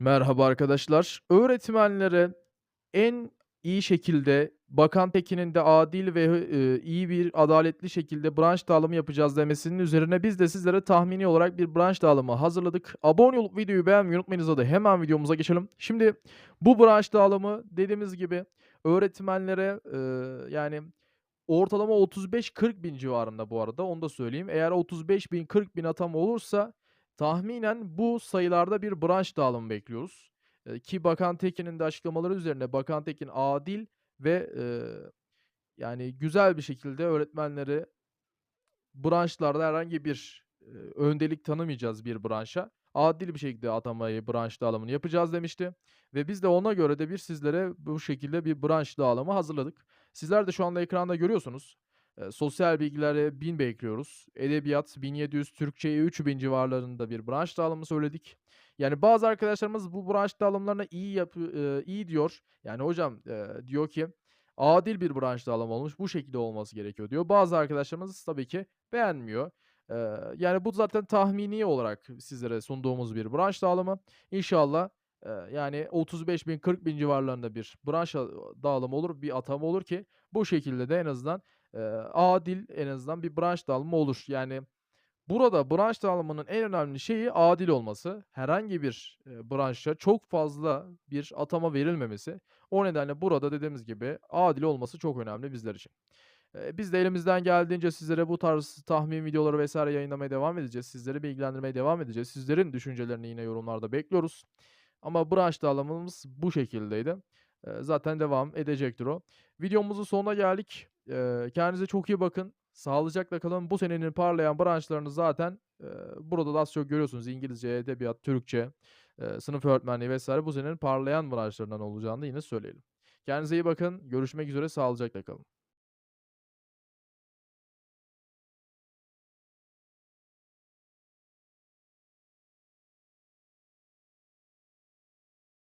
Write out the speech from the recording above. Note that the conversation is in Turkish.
Merhaba arkadaşlar. Öğretmenlere en iyi şekilde Bakan Tekin'in de adil ve eee, iyi bir adaletli şekilde branş dağılımı yapacağız demesinin üzerine biz de sizlere tahmini olarak bir branş dağılımı hazırladık. Abone olup videoyu beğenmeyi unutmayınız. Hadi hemen videomuza geçelim. Şimdi bu branş dağılımı dediğimiz gibi öğretmenlere, eee, yani ortalama 35-40 bin civarında bu arada onu da söyleyeyim. Eğer 35 bin 40 bin atama olursa tahminen bu sayılarda bir branş dağılımı bekliyoruz. Ki Bakan Tekin'in de açıklamaları üzerine Bakan Tekin adil ve, eee, yani güzel bir şekilde öğretmenleri branşlarda herhangi bir, eee, öndelik tanımayacağız bir branşa. Adil bir şekilde atamayı, branş dağılımını yapacağız demişti ve biz de ona göre de bir sizlere bu şekilde bir branş dağılımı hazırladık. Sizler de şu anda ekranda görüyorsunuz. Eee, sosyal bilgilere 1000 bekliyoruz. Edebiyat 1700, Türkçeye 3000 civarlarında bir branş dağılımı söyledik. Yani bazı arkadaşlarımız bu branş dağılımlarına iyi yapı eee, iyi diyor. Yani hocam, eee, diyor ki adil bir branş dağılımı olmuş, bu şekilde olması gerekiyor diyor. Bazı arkadaşlarımız tabii ki beğenmiyor. Eee, yani bu zaten tahmini olarak sizlere sunduğumuz bir branş dağılımı. İnşallah, yani 35 bin 40 bin civarlarında bir branş dağılımı olur, bir atama olur ki bu şekilde de en azından, eee, adil en azından bir branş dağılımı olur. Yani burada branş dağılımının en önemli şeyi adil olması. Herhangi bir, eee, branşa çok fazla bir atama verilmemesi. O nedenle burada dediğimiz gibi adil olması çok önemli bizler için. Biz de elimizden geldiğince sizlere bu tarz tahmin videoları vs. yayınlamaya devam edeceğiz. Sizleri bilgilendirmeye devam edeceğiz. Sizlerin düşüncelerini yine yorumlarda bekliyoruz. Ama branş dağılımımız bu şekildeydi. Zaten devam edecektir o. Videomuzun sonuna geldik. Kendinize çok iyi bakın. Sağlıcakla kalın. Bu senenin parlayan branşlarını zaten, burada da az çok görüyorsunuz. İngilizce, edebiyat, Türkçe, sınıf öğretmenliği vs. bu senenin parlayan branşlarından olacağını yine söyleyelim. Kendinize iyi bakın. Görüşmek üzere. Sağlıcakla kalın.